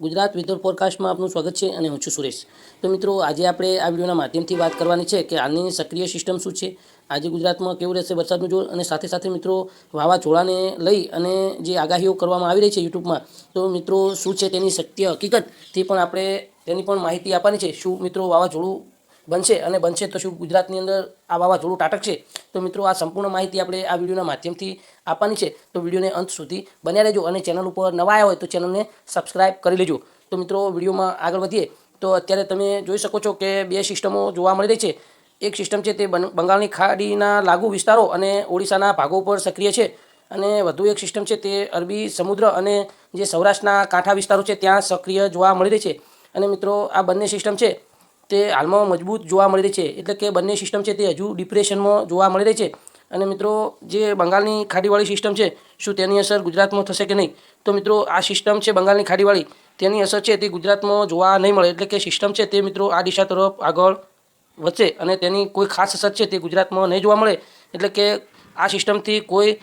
ગુજરાત વિધર ફોરકાસ્ટમાં આપનું સ્વાગત છે અને હું છું સુરેશ. તો મિત્રો, આજે આપણે આ વિડીયોના માધ્યમથી વાત કરવાની છે કે હાલની સક્રિય સિસ્ટમ શું છે, આજે ગુજરાતમાં કેવું રહેશે વરસાદનું જોર, અને સાથે સાથે મિત્રો, વાવાઝોડાને લઈ અને જે આગાહીઓ કરવામાં આવી રહી છે યુટ્યુબમાં, તો મિત્રો, શું છે તેની સત્ય હકીકતથી પણ આપણે તેની પણ માહિતી આપવાની છે. શું મિત્રો, વાવાઝોડું બનશે અને બનશે તો શું ગુજરાતની અંદર આ વાવાઝોડું છે? તો મિત્રો, આ સંપૂર્ણ માહિતી આપણે આ વિડીયોના માધ્યમથી આપવાની છે. તો વિડીયોને અંત સુધી બન્યા રહેજો અને ચેનલ ઉપર નવા આવ્યા હોય તો ચેનલને સબસ્ક્રાઈબ કરી લેજો. તો મિત્રો, વિડીયોમાં આગળ વધીએ. તો અત્યારે તમે જોઈ શકો છો કે બે સિસ્ટમો જોવા મળી રહી છે. એક સિસ્ટમ છે તે બંગાળની ખાડીના લાગુ વિસ્તારો અને ઓડિશાના ભાગો પર સક્રિય છે. અને વધુ એક સિસ્ટમ છે તે અરબી સમુદ્ર અને જે સૌરાષ્ટ્રના કાંઠા વિસ્તારો છે, ત્યાં સક્રિય જોવા મળી રહી છે. અને મિત્રો, આ બંને સિસ્ટમ છે તે હાલમાં મજબૂત જોવા મળી રહી છે. એટલે કે બંને સિસ્ટમ છે તે હજુ ડિપ્રેશનમાં જોવા મળી રહી છે. અને મિત્રો, જે બંગાળની ખાડીવાળી સિસ્ટમ છે, શું તેની અસર ગુજરાતમાં થશે કે નહીં? તો મિત્રો, આ સિસ્ટમ છે બંગાળની ખાડીવાળી. તેની અસર છે તે ગુજરાતમાં જોવા નહીં મળે. એટલે કે સિસ્ટમ છે તે મિત્રો, આ દિશા તરફ આગળ વધશે અને તેની કોઈ ખાસ અસર છે તે ગુજરાતમાં નહીં જોવા મળે. એટલે કે આ સિસ્ટમથી કોઈ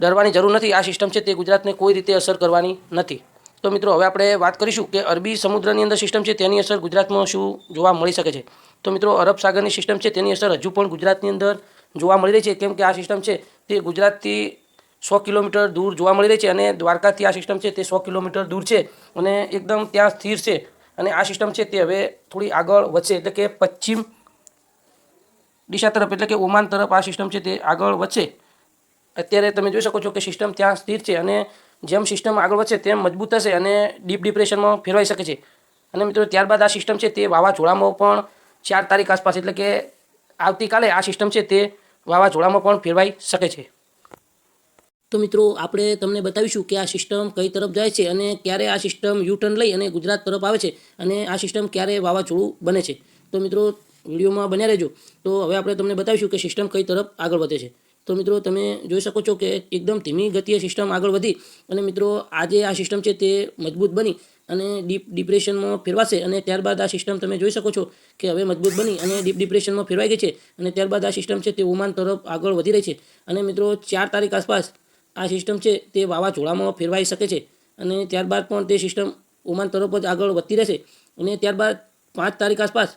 ડરવાની જરૂર નથી. આ સિસ્ટમ છે તે ગુજરાતને કોઈ રીતે અસર કરવાની નથી. તો મિત્રો, હવે આપણે વાત કરીશું કે અરબી સમુદ્રની અંદર સિસ્ટમ છે તેની અસર ગુજરાતમાં શું જોવા મળી શકે છે. તો મિત્રો, અરબ સાગરની સિસ્ટમ છે તેની અસર હજુ પણ ગુજરાતની અંદર જોવા મળી રહી છે. કેમ કે આ સિસ્ટમ છે તે ગુજરાતથી સો કિલોમીટર દૂર જોવા મળી રહી છે અને દ્વારકાથી આ સિસ્ટમ છે તે સો કિલોમીટર દૂર છે અને એકદમ ત્યાં સ્થિર છે. અને આ સિસ્ટમ છે તે હવે થોડી આગળ વધશે એટલે કે પશ્ચિમ દિશા તરફ એટલે કે ઓમાન તરફ આ સિસ્ટમ છે તે આગળ વધશે. અત્યારે તમે જોઈ શકો છો કે સિસ્ટમ ત્યાં સ્થિર છે અને જેમ સિસ્ટમ આગળ વધશે તેમ મજબૂત થશે અને ડીપ ડિપ્રેશનમાં ફેરવાઈ શકે છે. અને મિત્રો, ત્યારબાદ આ સિસ્ટમ છે તે વાવાઝોડામાં પણ ચાર તારીખ આસપાસ એટલે કે આવતીકાલે આ સિસ્ટમ છે તે વાવાઝોડામાં પણ ફેરવાઈ શકે છે. તો મિત્રો, આપણે તમને બતાવીશું કે આ સિસ્ટમ કઈ તરફ જાય છે અને ક્યારે આ સિસ્ટમ યુ ટર્ન લઈ અને ગુજરાત તરફ આવે છે અને આ સિસ્ટમ ક્યારે વાવાઝોડું બને છે. તો મિત્રો, વિડીયોમાં બન્યા રહેજો. તો હવે આપણે તમને બતાવીશું કે સિસ્ટમ કઈ તરફ આગળ વધે છે. તો મિત્રો તમે જોઈ શકો છો કે એકદમ ધીમી ગતિએ સિસ્ટમ આગળ વધી અને મિત્રો આજે આ સિસ્ટમ છે તે મજબૂત બની અને ડીપ ડિપ્રેશનમાં ફેરવાશે અને ત્યારબાદ આ સિસ્ટમ તમે જોઈ શકો છો કે હવે મજબૂત બની અને ડીપ ડિપ્રેશનમાં ફેરવાઈ ગઈ છે અને ત્યારબાદ આ સિસ્ટમ છે તે ઓમાન તરફ આગળ વધી રહી છે. અને મિત્રો ચાર તારીખ આસપાસ આ સિસ્ટમ છે તે વાવાઝોડામાં ફેરવાઈ શકે છે અને ત્યારબાદ પણ તે સિસ્ટમ ઓમાન તરફ જ આગળ વધતી રહેશે. અને ત્યારબાદ પાંચ તારીખ આસપાસ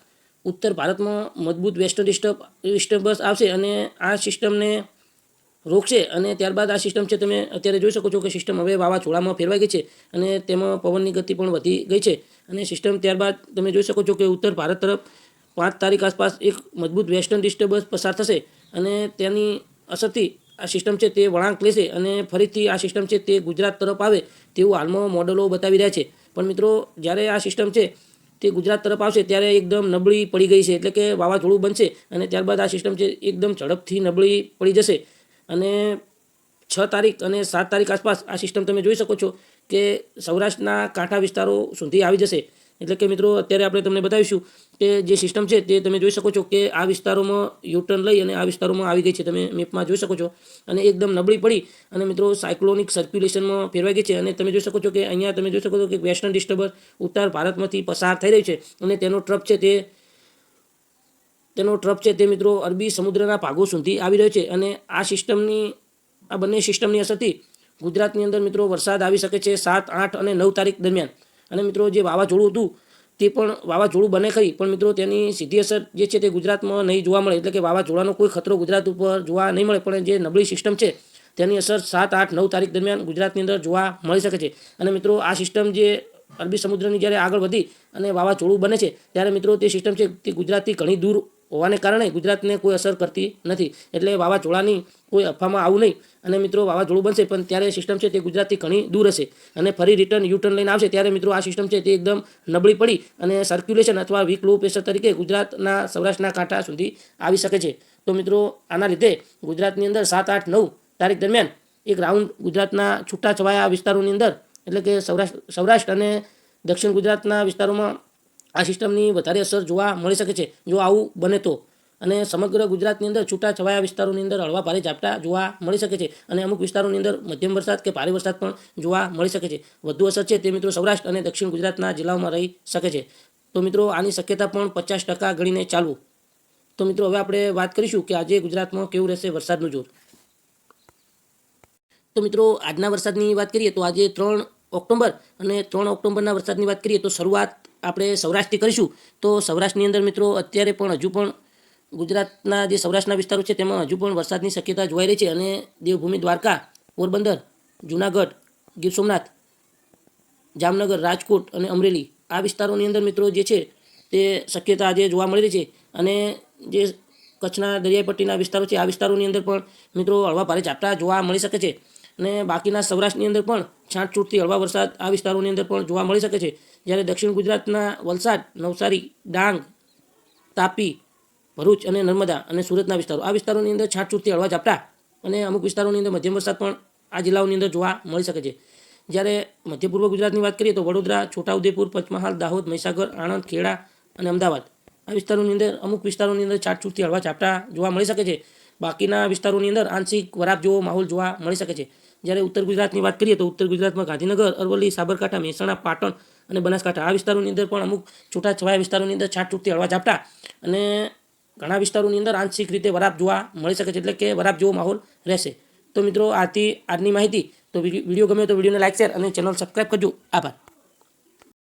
ઉત્તર ભારતમાં મજબૂત વેસ્ટર્ન ડિસ્ટર્બ ડિસ્ટર્બન્સ આવશે અને આ સિસ્ટમને રોકશે અને ત્યારબાદ આ સિસ્ટમ છે, તમે અત્યારે જોઈ શકો છો કે સિસ્ટમ હવે વાવાઝોડામાં ફેરવાઈ ગઈ છે અને તેમાં પવનની ગતિ પણ વધી ગઈ છે. અને સિસ્ટમ ત્યારબાદ તમે જોઈ શકો છો કે ઉત્તર ભારત તરફ પાંચ તારીખ આસપાસ એક મજબૂત વેસ્ટર્ન ડિસ્ટર્બન્સ પસાર થશે અને તેની અસરથી આ સિસ્ટમ છે, તે વળાંક લેશે અને ફરીથી આ સિસ્ટમ છે, તે ગુજરાત તરફ આવે તેવું હાલમાં મોડલો બતાવી રહ્યા છે. પણ મિત્રો, જ્યારે આ સિસ્ટમ છે, તે ગુજરાત તરફ આવશે ત્યારે એકદમ નબળી પડી ગઈ છે, એટલે કે વાવાઝોડું બનશે અને ત્યારબાદ આ સિસ્ટમ છે, એકદમ ઝડપથી નબળી પડી જશે. અને છ તારીખ અને સાત તારીખ આસપાસ આ સિસ્ટમ તમે જોઈ શકો છો કે સૌરાષ્ટ્રના કાંઠા વિસ્તારો સુધી આવી જશે. એટલે કે મિત્રો, અત્યારે આપણે તમને બતાવીશું કે જે સિસ્ટમ છે તે તમે જોઈ શકો છો કે આ વિસ્તારોમાં યુટર્ન લઈ અને આ વિસ્તારોમાં આવી ગઈ છે. તમે મેપમાં જોઈ શકો છો અને એકદમ નબળી પડી અને મિત્રો સાયક્લોનિક સર્ક્યુલેશનમાં ફેરવાઈ ગઈ છે. અને તમે જોઈ શકો છો કે અહીંયા તમે જોઈ શકો છો કે વેસ્ટર્ન ડિસ્ટર્બન્સ ઉત્તર ભારતમાંથી પસાર થઈ રહી છે અને તેનો ટ્રપ છે તે તેનો ટ્રપ છે તે મિત્રો અરબી સમુદ્રના ભાગો સુધી આવી રહ્યો છે અને આ સિસ્ટમની, આ બંને સિસ્ટમની અસરથી ગુજરાતની અંદર મિત્રો વરસાદ આવી શકે છે સાત, આઠ અને નવ તારીખ દરમિયાન. અને મિત્રો જે વાવાઝોડું હતું, તે પણ વાવાઝોડું બને ખરી, પણ મિત્રો તેની સીધી અસર જે છે તે ગુજરાતમાં નહીં જોવા મળે, એટલે કે વાવાઝોડાનો કોઈ ખતરો ગુજરાત ઉપર જોવા નહીં મળે, પણ જે નબળી સિસ્ટમ છે, તેની અસર સાત, આઠ, નવ તારીખ દરમિયાન ગુજરાતની અંદર જોવા મળી શકે છે. અને મિત્રો આ સિસ્ટમ જે અરબી સમુદ્રની જ્યારે આગળ વધી અને વાવાઝોડું બને છે, ત્યારે મિત્રો તે સિસ્ટમ છે તે ગુજરાતથી ઘણી દૂર હોવાને કારણે ગુજરાતને કોઈ અસર કરતી નથી. એટલે વાવાઝોડાની કોઈ અફવામાં આવું નહીં. અને મિત્રો, વાવાઝોડું બનશે, પણ ત્યારે સિસ્ટમ છે તે ગુજરાતથી ઘણી દૂર હશે. અને ફરી રિટર્ન યુટર્ન લઈને આવશે, ત્યારે મિત્રો આ સિસ્ટમ છે તે એકદમ નબળી પડી અને સર્ક્યુલેશન અથવા વીક લો પ્રેશર તરીકે ગુજરાતના સૌરાષ્ટ્રના કાંઠા સુધી આવી શકે છે. તો મિત્રો, આના લીધે ગુજરાતની અંદર સાત, આઠ, નવ તારીખ દરમિયાન એક રાઉન્ડ ગુજરાતના છૂટાછવાયા વિસ્તારોની અંદર, એટલે કે સૌરાષ્ટ્ર સૌરાષ્ટ્ર અને દક્ષિણ ગુજરાતના વિસ્તારોમાં આ સિસ્ટમની વધારે અસર જોવા મળી શકે છે. જો આવું બને તો. અને સમગ્ર ગુજરાતની અંદર છૂટા છવાયા વિસ્તારોની અંદર હળવા ભારે ઝાપટા જોવા મળી શકે છે અને અમુક વિસ્તારોની અંદર મધ્યમ વરસાદ કે ભારે વરસાદ પણ જોવા મળી શકે છે. વધુ અસર છે તે મિત્રો સૌરાષ્ટ્ર અને દક્ષિણ ગુજરાતના જિલ્લાઓમાં રહી શકે છે. તો મિત્રો આની શક્યતા પણ પચાસ ટકા ગણીને ચાલવું તો મિત્રો હવે આપણે વાત કરીશું કે આજે ગુજરાતમાં કેવું રહેશે વરસાદનું જોર. તો મિત્રો આજના વરસાદની વાત કરીએ તો આજે ત્રણ ઓક્ટોબર અને ત્રણ ઓક્ટોબરના વરસાદની વાત કરીએ તો શરૂઆત આપણે સૌરાષ્ટ્રથી કરીશું, તો સૌરાષ્ટ્રની અંદર મિત્રો અત્યારે પણ હજુ પણ ગુજરાતના જે સૌરાષ્ટ્રના વિસ્તારો છે, તેમાં હજુ પણ વરસાદની શક્યતા જોવાઈ રહી છે અને દેવભૂમિ દ્વારકા, પોરબંદર, જુનાગઢ, ગીર સોમનાથ, જામનગર, રાજકોટ અને અમરેલી આ વિસ્તારોની અંદર મિત્રો જે છે, તે શક્યતા આજે જોવા મળી રહી છે અને જે કચ્છના દરિયાઈ પટ્ટીના વિસ્તારો છે, આ વિસ્તારોની અંદર પણ મિત્રો હળવા ભારે ઝાપટા જોવા મળી શકે છે અને બાકીના સૌરાષ્ટ્રની અંદર પણ છાંટછૂટથી હળવા વરસાદ આ વિસ્તારોની અંદર પણ જોવા મળી શકે છે. જ્યારે દક્ષિણ ગુજરાતના વલસાડ, નવસારી, ડાંગ, તાપી, ભરૂચ અને નર્મદા અને સુરતના વિસ્તારો, આ વિસ્તારોની અંદર છાંટછૂટથી હળવા ઝાપટા અને અમુક વિસ્તારોની અંદર મધ્યમ વરસાદ પણ આ જિલ્લાઓની અંદર જોવા મળી શકે છે. જ્યારે મધ્ય પૂર્વ ગુજરાતની વાત કરીએ તો વડોદરા, છોટાઉદેપુર, પંચમહાલ, દાહોદ, મહીસાગર, આણંદ, ખેડા અને અમદાવાદ, આ વિસ્તારોની અંદર અમુક વિસ્તારોની અંદર છાટછૂટથી હળવા ઝાપટા જોવા મળી શકે છે. બાકીના વિસ્તારોની અંદર આંશિક વરાપ જેવો માહોલ જોવા મળી શકે છે. જ્યારે ઉત્તર ગુજરાતની વાત કરીએ તો ઉત્તર ગુજરાતમાં ગાંધીનગર, અરવલ્લી, સાબરકાંઠા, મહેસાણા, પાટણ અને બનાસકાંઠા આ વિસ્તારોની અંદર પણ અમુક છૂટાછવાયા વિસ્તારોની અંદર છાટછૂટથી હળવા ઝાપટા અને ઘણા વિસ્તારોની અંદર આંશિક રીતે વરાપ જોવા મળી શકે છે. એટલે કે વરાપ જેવો માહોલ રહેશે. તો મિત્રો, આથી આજની માહિતી. તો વીડિયો ગમ્યો તો વિડીયોને લાઇક શેર અને ચેનલ સબસ્ક્રાઈબ કરજો. આભાર.